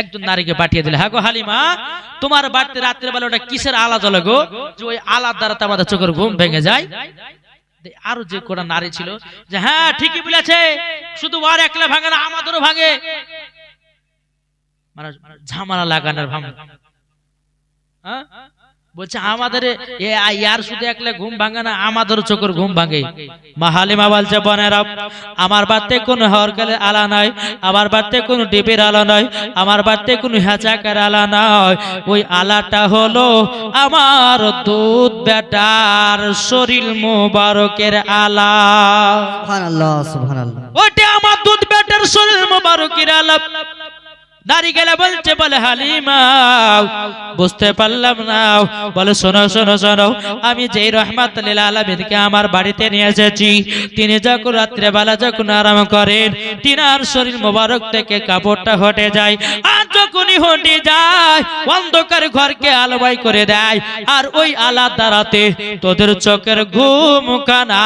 একজন নারীকে পাঠিয়ে দিলে হ্যাঁ গো হালিমা, তোমার বাড়িতে রাত্রে বেলা ওটা কিসের আলা জ্বলে গো? যে ওই আলার দ্বারা তো আমাদের চোখের ঘুম ভেঙে যায়। আরও যে কোটা নারী ছিল, যে হ্যাঁ ঠিকই বলেছে, শুধু আর একলা ভাঙে না, আমাদেরও ভাঙে। মানে ঝামেলা লাগানোর ভাঙে হ্যাঁ? বলছে আমাদের এ ইয়ার শুধু একলা ঘুম ভাঙে না আমাদের চোখের ঘুম ভাঙে। মা হালিমা বলছে বোনেরা আমার বাড়িতে কোনো হরকালের আলা নাই আমার বাড়িতে কোনো ডিবির আলা নাই আমার বাড়িতে কোনো হেঁচাকের আলা নাই। ওই আলাটা হলো আমার দুধ বেটার শরীর মোবারকের আলা। ওইটা আমার দুধ বেটার শরীর মোবারকের আলা। নারী গেলে বলছে, বলে হালিমা, বুঝতে পারলাম না। বলে, শোনো শোনো শোনো, আমি যেই রহমাত আলমিনকে আমার বাড়িতে নিয়ে এসেছি, তিনি যখন রাত্রে বেলা যখন আরাম করেন, তিনার শরীর মোবারক থেকে কাপড়টা হটে যায়, আর যখনই হটে যায়, অন্ধকার ঘরকে আলোবাই করে দেয়, আর ওই আলা দ্বারাতে তোদের চোখের ঘুম কানা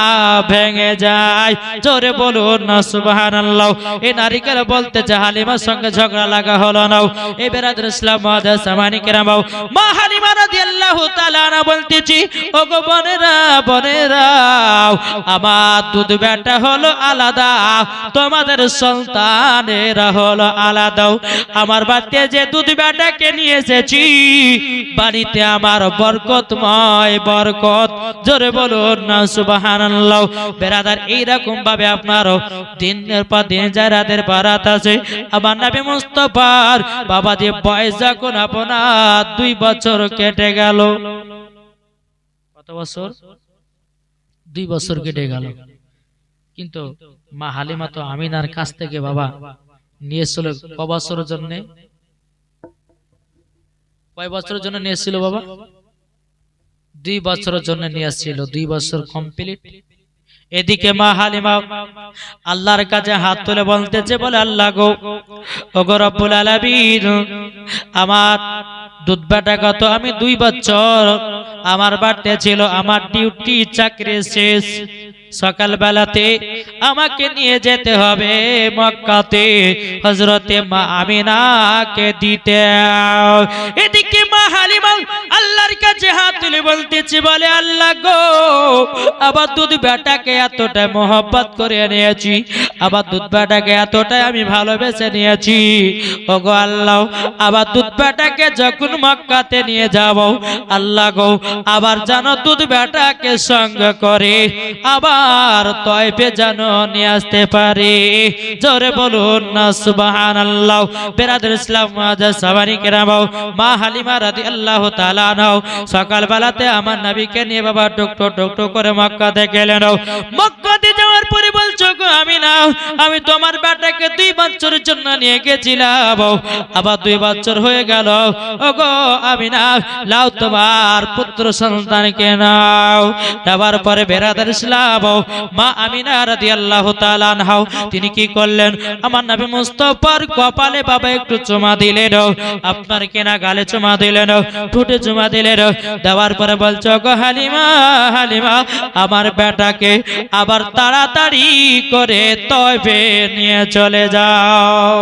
ভেঙে যায়। জোরে বলুন না, সুবহানাল্লাহ। এই নারীকের বলতে যে হালিমার সঙ্গে ঝগড়া লাগা হলো না। এই বেরাদুল ইসলাম মহাদাস সামানি কেরামাও মা হালিমা রাদিয়াল্লাহু তাআলা না বলতেছি ও গো বোনেরা বোনেরা, আমার দুধ বেটা হলো আলাদা, তোমাদের সন্তানেরা হলো আলাদা। আমার বাড়িতে যে দুধ বেটাকে নিয়ে এসেছি, বাড়িতে আমার বরকতময় বরকত। জোরে বলুন না, সুবহানাল্লাহ। বেরাদার এইরকম ভাবে আপনারও দিনের পর দিন যারাদের বারাত আছে। আমার নবী মুস্তফার বাবা যে বয়স যখন আপনার দুই বছর কেটে গেল। কত বছর? দুই বছর কেটে গেল। কিন্তু মা হালিমা তো আমিনার কাছ থেকে বাবা নিয়েছিল ক বছরের জন্য? কয় বছরের জন্য নিয়েছিল বাবা? দুই বছরের জন্য নিয়ে আসছিল দুই বছর কমপ্লিট এদিকে মা হালিমা আল্লাহর কাছে হাত তুলে বলতেছে, বলে, আল্লাহ গো, ওগো রব্বুল আলামিন, আমার দুধ বেটা কত? আমি দুই বছর আমার বাড়তে ছিল, আমার ডিউটি চাকরি শেষ। সকাল বেলাতে আমাকে নিয়ে যেতে হবে মক্কাতে। হজরতে মা আমিনাকে দিতে। এদিকে মা হালিমা আল্লাহর কাছে হাত তুলে বলতেছি, বলে, আল্লাহ গো, আবার দুধ বেটাকে এতটা মোহব্বত করে নিয়েছি আবার দুধ বেটাকে এতটাই আমি ভালোবেসে নিয়েছি। ও গো আল্লাহ, আবার দুধ বেটাকে যখন মক্কাতে নিয়ে যাব, আল্লাহ গো, আবার জানো দুধ বেটাকে সঙ্গ করে, আবার তয়পে যেন নিয়ে আসতে পারি। জোরে বলুন না সুবাহান আল্লাহ বেরাদুল ইসলাম সাবানি কেরামাও, মা হালিমা রাদি আল্লাহ তালা নাও সকালবেলাতে আমার নাবিকে নিয়ে বাবা টুকটো টুকটো করে মক্কাতে গেলেন। মক্কা আমি না আমি তোমার বেটাকে দুই জন্য নিয়ে গেছিলাম। আবার দুই হয়ে গেল। আমি না তোমার পুত্র সন্তানকে নাও। পরে মা তাআলা আনহা, তিনি কি করলেন? আমার মুস্তাফার কপালে বাবা একটু চুমা দিলেন। আপনার কেনা গালে চুমা দিলেন, ঠোঁটে চুমা দিলেন। দেওয়ার পরে বলছো গো হালিমা হালিমা, আমার বেটাকে আবার তাড়াতাড়ি করে তবে নিয়ে চলে যাও।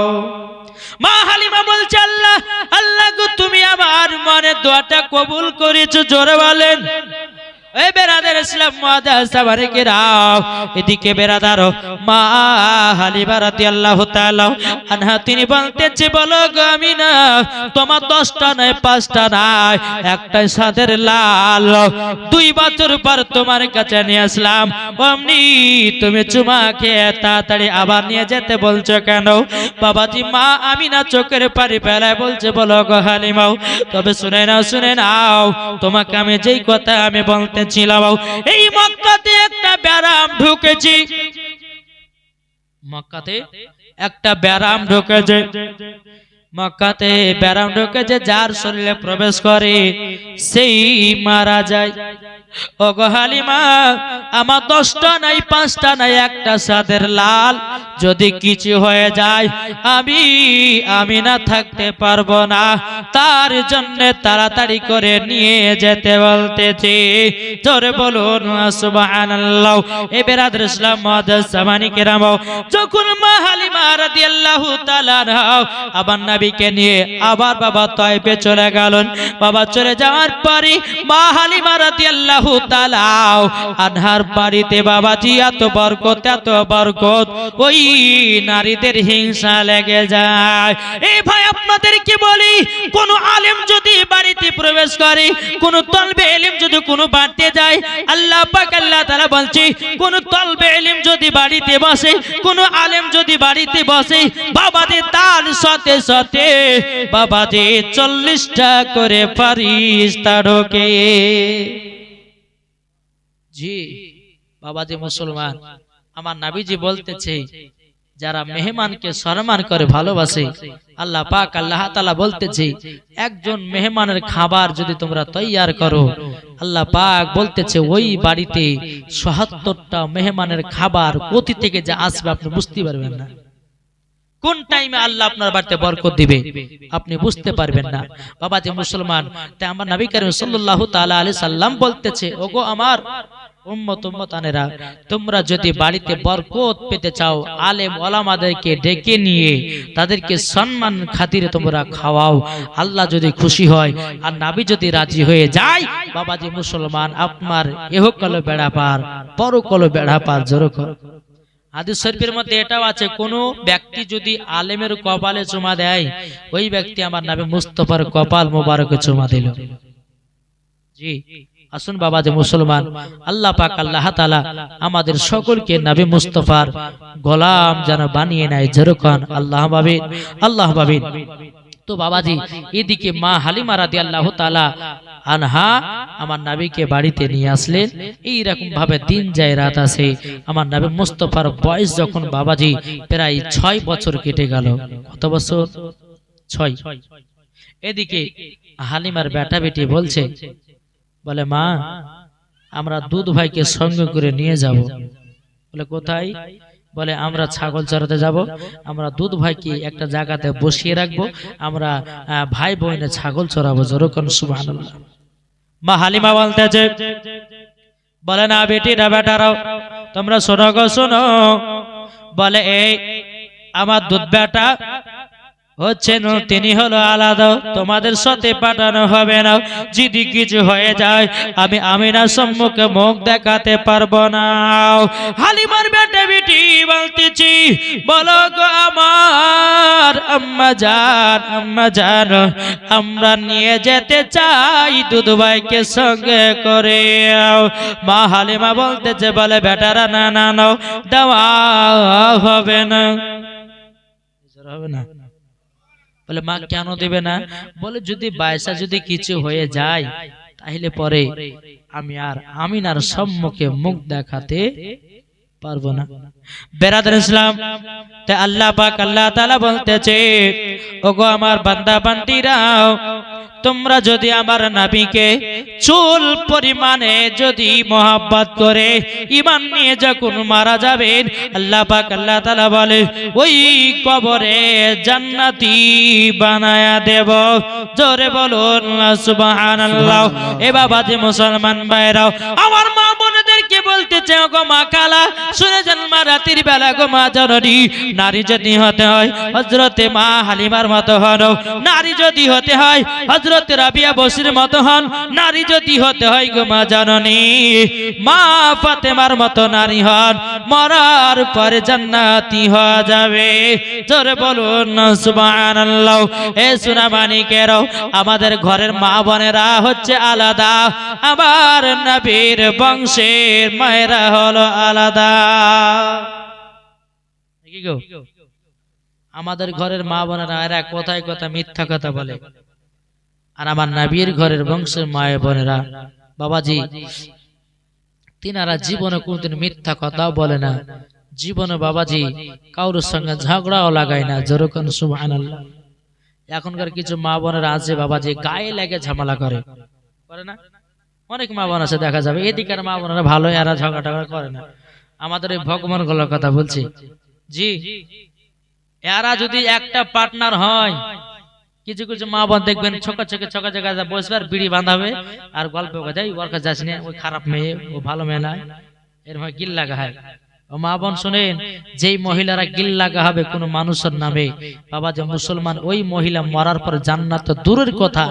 মা হালিমা বলছে, আল্লাহ আল্লাহ গো, তুমি আমার মনে দোয়াটা কবুল করেছ। জোরে বলেন। এই বেরাদার ইসলাম মাদাসাবারে কিরাম এদিকে বেরাদার মা হালিমা রাদিয়াল্লাহু তাআলা আনহা, তিনি বলতেছে, বলো গো আমি না তোমার দশটা নয়, পাঁচটা নাই একটাই সাদের লাল। দুই বছর পর তোমার কাছে নিয়ে আসলাম। অমনি তুমি চুমা তাড়াতাড়ি আবার নিয়ে যেতে বলছো কেন? বাবাজি মা আমি না চোখের পারি ফেলায় বলছে, বলো গো হালিমাও, তবে শুনে নাও শুনে নাও, তোমাকে আমি যেই কথা আমি বলতেছিলাম এই মক্কাতে একটা ব্যারাম ঢুকেছি। মক্কাতে একটা ব্যারাম ঢুকেছে। মক্কাতে ব্যারাম ঢুকেছে, যার শরীরে প্রবেশ করে, সেই মারা যায়। ও গো হালিমা, আমার দশটা নাই, পাঁচটা নাই, একটা সাদের লাল। যদি কিছু হয়ে যায়, আমি আমি না থাকতে পারব না। তার জন্য তাড়াতাড়ি করে নিয়ে যেতে বলতেছি। জোরে বলুন, সুবহানাল্লাহ। এ বেরাদর ইসলাম সামানি কেরাম। যখন মা হালিমা রাদিয়াল্লাহু তাআলা আবার নবীকে নিয়ে আবার বাবা তয়ফে চলে গেলেন। বাবা চলে যাওয়ার পরে মা হালিমা রাদিয়াল্লাহু তাআলা আনহার বাড়িতে বাবাজি, এত বরকত এত বরকত। ওই নারীদের হিংসা লেগে যায়। এই ভাই, আপনাদের কি বলি? কোন আলেম যদি বাড়িতে প্রবেশ করে, কোন তলবে এলিম যদি কোনো বাড়তে যায়, আল্লাহ পাক, আল্লাহ তাআলা বলছে, কোন তলবে এলিম যদি বাড়িতে বসে, কোন আলেম যদি বাড়িতে বসে বাবাদের তার সাথে সাথে বাবাদের চল্লিশটা করে ফারিস্তা ঢোকে। জি বাবাজি মুসলমান আমার নাবিজি বলতেছে যারা মেহমানকে সম্মান করে ভালোবাসে আল্লাহ পাক আল্লাহ তাআলা বলতেছে একজন মেহমানের খাবার যদি তোমরা তৈয়ার করো আল্লাহ পাক বলতেছে ওই বাড়িতে সহাত্তরটা মেহমানের খাবার কোথি থেকে যে আসবে আপনি বুঝতে পারবেন না। কোন টাইমে আল্লাহ আপনার বাড়িতে বরকত দিবে? আপনি বুঝতে পারবেন না। বাবা যে মুসলমান তাই আমার নবী করিম সাল্লাল্লাহু তাআলা আলাইহি সাল্লাম বলতেছে ওগো আমার তোমরা যদি বাড়িতে বরকত পেতে চাও, আলেম ওলামাদেরকে ডেকে নিয়ে তাদেরকে সম্মান খাতিরে তোমরা খাওয়াও। আল্লাহ যদি খুশি হয়, আর নাবি যদি রাজি হয়ে যায়, বাবাজি মুসলমান, আপনার জোর শরীফের মধ্যে এটাও আছে, কোন ব্যক্তি যদি আলেমের কপালে চুমা দেয়, ওই ব্যক্তি আমার নামে মুস্তফার কপাল মোবারকে চুমা দিল। জি। আসুন বাবা যে মুসলমান, আল্লাহ পাক, আল্লাহ তালা আমাদের সকলকে নাবি মুস্তফার গোলাম যেন বানিয়ে নেয় যেরকম আল্লাহ ভাবিন আল্লাহ ভাবিন তো বাবাজি, এদিকে মা হালিমা রাদিয়াল্লাহু তাআলা আনহা আমার নবীকে বাড়িতে নিয়ে আসলেন। এই রকম ভাবে দিন যায়, রাত আসে। আমার নাবি মুস্তফার বয়স যখন বাবাজি প্রায় ছয় বছর কেটে গেল। কত বছর? ছয়। এদিকে হালিমার বেটা বেটি বলছে বলে, মা, আমরা দুধ ভাইকে সঙ্গে করে নিয়ে যাব। বলে, কোথায়? বলে, আমরা ছাগল চড়াতে যাব। আমরা দুধ ভাইকে একটা জায়গাতে বসিয়ে রাখব। আমরা ভাই বোনে ছাগল চড়াবো। যেরকম সুবহানাল্লাহ। মা হালিমা বলতেছে, বলে, না বেটি, না বেটারাও, তোমরা শোনো গো, শোনো। বলে, এই, আমার দুধ বেটা হচ্ছেন তিনি হলো আলাদা। তোমাদের সাথে পাঠানো হবে না। যদি কিছু হয়ে যায়, আমি আমিনার সম্মুখে মুখ দেখাতে পারব না। হালিমার বেটা বেটি বলতেছি, বলো গো আমার আম্মা জান আম্মা জান, আমরা নিয়ে যেতে চাই দুধভাইকে সঙ্গে করে। মা হালিমা বলতেছে, বলে বেটারা, না না না, দেওয়া হবে না। হবে না? বলে মা কেন দেবে না? বলে যদি বাইসা যদি কিছু হয়ে যায় তাহলে পরে আমি আর আমিনার সম্মুখে মুখ দেখাতে পারব না। বেরাদার ইসলাম, তে আল্লাহ পাক আল্লাহ তাআলা বলতেছে, ওগো আমার বান্দা বান্দিরাও, তোমরা যদি আমার নবীকে চুল পরিমাণে যদি মোহাব্বত করে ইমান নিয়ে যখন মারা যাবেন, আল্লাহ পাক আল্লাহ তাআলা বলে, ওই কবরে জান্নাতি বানায়া দেব। জোরে বলুন, সুবহানাল্লাহ। এ বাবা যে মুসলমান ভাইরাও, আমার মা বলতেছে গো মা কালা? শুনে যান মা, রাতের বেলা গো মা জননী, নারী যদি হতে হয় হজরতে মা হালিমার মতো হন। নারী যদি হতে হয় হজরতে রাবিয়া বসির মতো হন। নারী যদি হতে হয় গো মা জননী, মা ফাতেমার মতো নারী হন। মরার পরে জান্নাতি হওয়া যাবে। জোরে বলুন, সুবহানাল্লাহ। এ সোনা মানিকেরও আমাদের ঘরের মা বোনেরা হচ্ছে আলাদা। আমার নবীর বংশের মায়েরা হলো আলাদা। আমাদের ঘরের মা বোনেরা, এরা কোথায় কথা মিথ্যা কথা বলে। আর আমার নবীর ঘরের বংশের মায়ের বোনেরা, বাবাজি, তিনারা জীবনে কোনদিন মিথ্যা কথাও বলে না। জীবনে বাবাজি কারোর সঙ্গে ঝগড়াও লাগায় না। যেরকম সুবহানাল্লাহ। এখনকার কিছু মা বোনেরা আছে বাবাজি, গায়ে লেগে ঝামেলা করে। করে না? অনেক মা বোন আছে, দেখা যাবে। এদিকের মা বোনেরা ভালো, এরা ঝগড়া টগড়া করে না। আমাদের ওই ভগবানগুলোর কথা বলছি। জি। এরা যদি একটা পার্টনার হয়, কিছু কিছু মা বোন দেখবেন ছকা ছকে, ছকা ছকা বসবে আর বিড়ি বাঁধাবে আর গল্প যাই ওর কাছে যাস না ওই খারাপ মেয়ে, ও ভালো মেয়ে নয় এরকম গিল লাগা হয়। ও মা বোন শোনেন, যেই মহিলারা গিল লাগা হবে কোনো মানুষের নামে, বাবা যে মুসলমান, ওই মহিলা মরার পর জান্নাত দূরের কথা,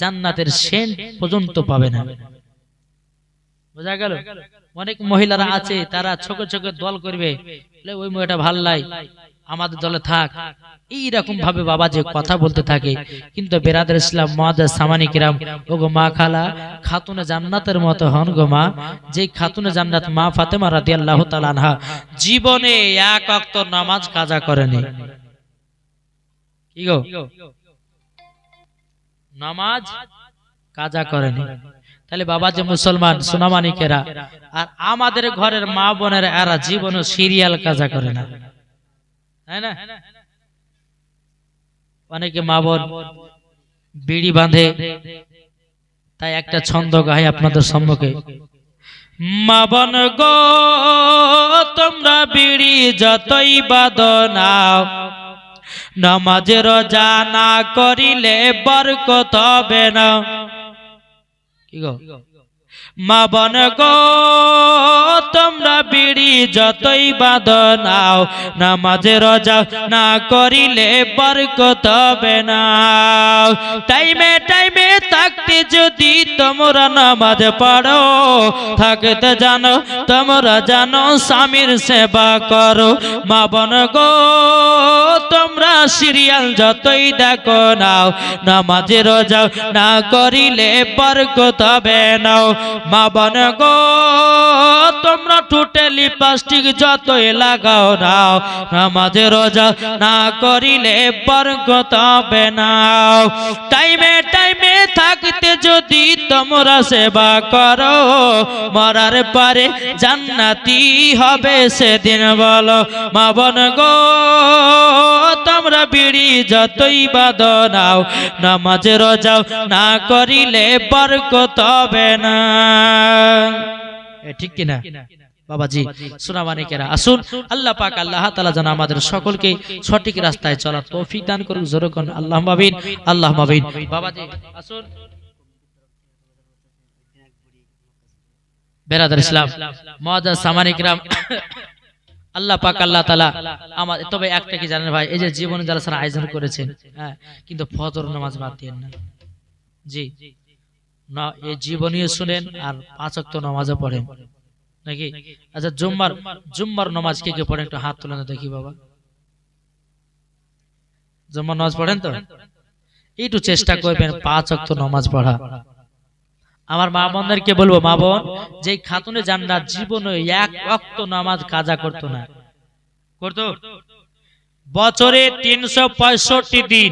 জান্নাতের সেন্ট পর্যন্ত পাবে না। বোঝা গেল? অনেক মহিলারা আছে তারা ছোট ছোট দল করবে। ওই মেয়েটা ভালো লাই। আমাদের দলে থাক। এইরকম ভাবে বাবা যে কথা বলতে থাকে। কিন্তু বেরাদের ইসলাম মহাদাস সামানি কিরাম ও গো মা খালা খাতুনে জান্নাতের মতো হন গো মা। যে খাতুনে জান্নাত মা ফাতেমা রাদিয়াল্লাহু তাআলা আনহা জীবনে এক ওয়াক্ত নামাজ কাজা করেনি। কি গো? নামাজ কাজা করেনি। তাহলে বাবা যে মুসলমান, সোনামানিকেরা, আর আমাদের ঘরের মা বোনের, এরা জীবনে সিরিয়াল কাজা করে না। অনেকে মা বোন বিড়ি বাঁধে, তাই একটা ছন্দ গাই আপনাদের সম্মুখে। মা বোন গো, তোমরা বিড়ি যতই বাদ নাও নামাজের জানা করিলে বরকত হবে না। মা বন তোমরা বিড়ি যতই বাদ নাও নামাজে রজা না করিলে বরকত হবে না। টাইমে টাইমে থাকতে যদি তোমরা নামাজ পড়ো, থাকতে জানো, তোমরা জানো স্বামীর সেবা করো। মা বন গো, তোমরা সিরিয়াল যতই দেখো নাও, নামাজে রোজা না করিলে বরকত হবে নাও মা বন গো, তোমরা টুটে লিপস্টিক যতই লাগাও নাও, নামাজে রোজা না করিলে বরকত হবে নাও টাইমে টাইমে থাকতে যদি তোমরা সেবা করো, মরার পরে জান্নাতি হবে সেদিন বলো, মা বন গো, তোমরা বিড়ি যতই বাদ নাও নামাজে রোজাও না করিলে বরকত হবে না। ঠিক কিনা? বাবাজি সোনামানিকেরা আসুন আল্লাহ পাক আল্লাহ তাআলা যেন আমাদের সকলকে সঠিক রাস্তায় চলার তৌফিক দান করুন জোরে কোন আল্লাহ মাবিন আল্লাহ মাবিন বাবাজি আসুন। বেরাদার ইসলাম সামানিকরাম আল্লাহ পাক আল্লাহ তালা আমার তবে একটা কি জানেন ভাই এই যে জীবন জালসার আয়োজন করেছেন হ্যাঁ কিন্তু ফজর নামাজ বাদ দিয়েন না। জি। না এই জীবনীয় শুনেন আর পাঁচ ওয়াক্ত নামাজও পড়েন। নাকি? আচ্ছা জুম্মার জুম্মার নামাজ কে কে পড়েন? একটু হাত তুলে দেখি বাবা। জুম্মার নামাজ পড়েন তো? একটু চেষ্টা করবেন, পাঁচ ওয়াক্ত নামাজ পড়া। আমার মা বোনদেরকে বলব, মা বোন যে খাতুনে জান্নাত, জীবনে এক অক্ত নামাজ কাজা করতো না। করতো? বছরে তিনশো পঁয়ষট্টি দিন,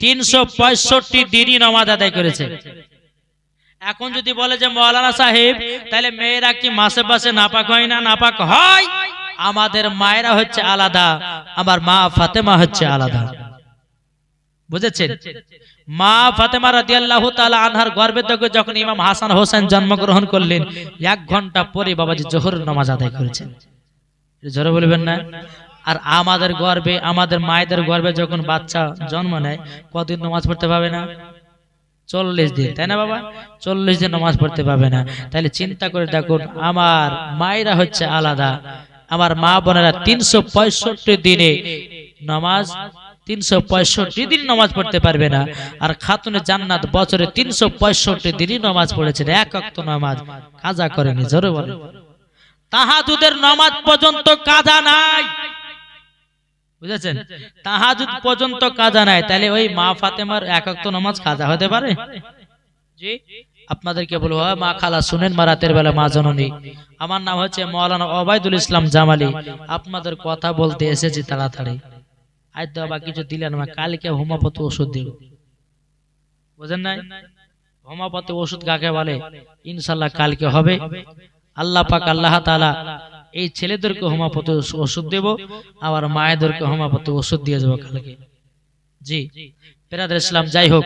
তিনশো পঁয়ষট্টি দিনই নামাজ আদায় করেছে। এখন যদি বলে যে মৌলানা সাহেব, তাহলে মেয়েরা কি মাসে মাসে নাপাক হয় না নাপাক হয়? আমাদের মায়েরা হচ্ছে আলাদা, আমার মা ফাতেমা হচ্ছে আলাদা। বুঝেছেন? মা ফাতেমা রাদিয়াল্লাহু তাআলা আনহার গর্ভে থেকে যখন ইমাম হাসান হোসেন জন্মগ্রহণ করলেন, এক ঘণ্টা পরে বাবাজি জোহরের নামাজ আদায় করেছেন। জোরে বলবেন না? আর আমাদের গর্ভে, আমাদের মায়েদের গর্ভে যখন বাচ্চা জন্ম নেয়, কদিন নামাজ পড়তে পাবে না? চল্লিশ দিন, তাই না বাবা? চল্লিশ দিন নামাজ পড়তে পাবে না। তাহলে চিন্তা করে দেখুন, আমার মায়েরা হচ্ছে আলাদা। আমার মা বোনেরা তিনশো পঁয়ষট্টি দিনে নামাজ, তিনশো পঁয়ষট্টি দিন নামাজ পড়তে পারবে না। আর খাতুনে জান্নাত বছরে তিনশো পঁয়ষট্টি দিনই নামাজ পড়েছেন, এক অক্ত নামাজ। কাজা করেনি, জোরে বলে তাহাজুদের নামাজ পর্যন্ত কাজা নাই। বুঝেছেন? তাহাজুদ পর্যন্ত কাজা নাই। তাহলে ওই মা ফাতেমার এক অক্ত নামাজ কাজা হতে পারে? জি। আপনাদেরকে বলব মা খালা শুনেন মা রাতের বেলা মা জননী। আমার নাম হচ্ছে মৌলানা ওবায়দুল ইসলাম জামালি। আপনাদের কথা বলতে এসেছি তাড়াতাড়ি। আজ তো আবার কিছু দিলেন না কালকে হোমিওপ্যাথি ওষুধ দিব বুঝেন নাই? হোমিওপ্যাথি ওষুধ কাকে বলে? ইনশাল্লাহ কালকে হবে। আল্লাহ পাক আল্লাহ তাআলা এই ছেলেদেরকে হোমাপথে ওষুধ দেব আবার মায়েদেরকে হোমাপথে ওষুধ দিয়ে যাব কালকে। জি পেরাদের ইসলাম যাই হোক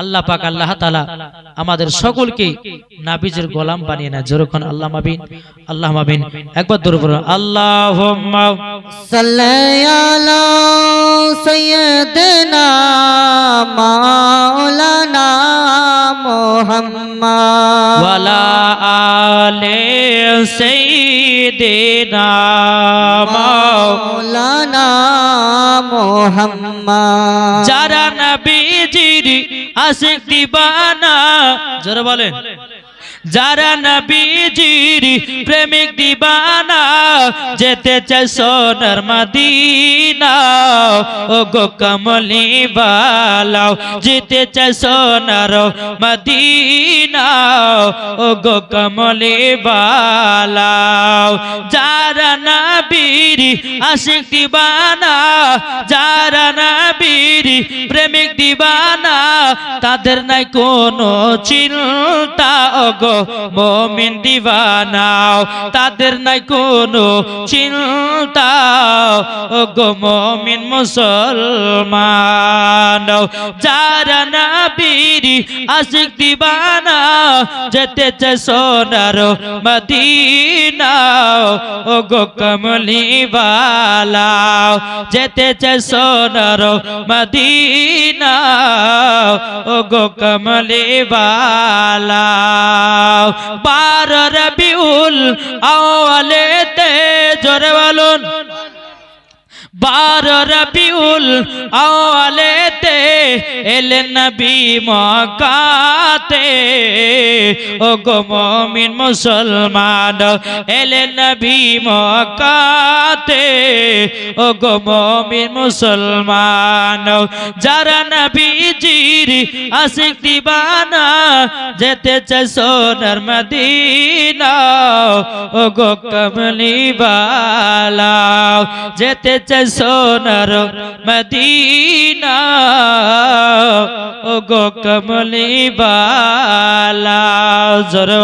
আল্লাহ পাক আল্লাহ তালা আমাদের সকলকে নাবিজের গোলাম বানিয়ে নেয়। যেরকম আল্লাহ মাবিন আল্লাহ মাবিন একবার দূর করুন আল্লাহ সৈয়দনা মোহাম্মা মোহাম্মদ। আলে সে দেনা মৌলানা মোহাম্মদ। যারা নবীজির আশিক দিবানা যারা বলেন। যারা নবীজির প্রেমিক দিবানা যেতে চাই সোনার মদিনা ও গো কমলি বালাও যেতে চাই সোনার মদিনা। ও গো কমলি বালাও। যারা নবীর আশিক দিবানা, যারা নবীর প্রেমিক দিবানা, তাদের নাই কোনো চিন্তা অগো মমিন দিবানাও। তাদের নাই কোনো চিন্তা অগো মমিন মুসলমান যারা নবীর আশিক দিবানা যেতে চায় সোনার মদিনা। ও গো কমলি বালাও যেতে চায় সোনার মদিনা। ও গো কমলি বালাও বার রবিউল আওয়ালেতে জোরে বলুন। বার রবিউল আওয়ালেতে এলেন নবী মকাতে ও গো মমিন মুসলমান এলেন নবী মকাতে ও গো মমিন মুসলমান, যারা নবীজির আশিক দিবানা যেতে চায় সোনার মদিনা ও গো কমলি বালা, যেতে চায় সোনার মদিনা ও গো কমলি বালা জোরে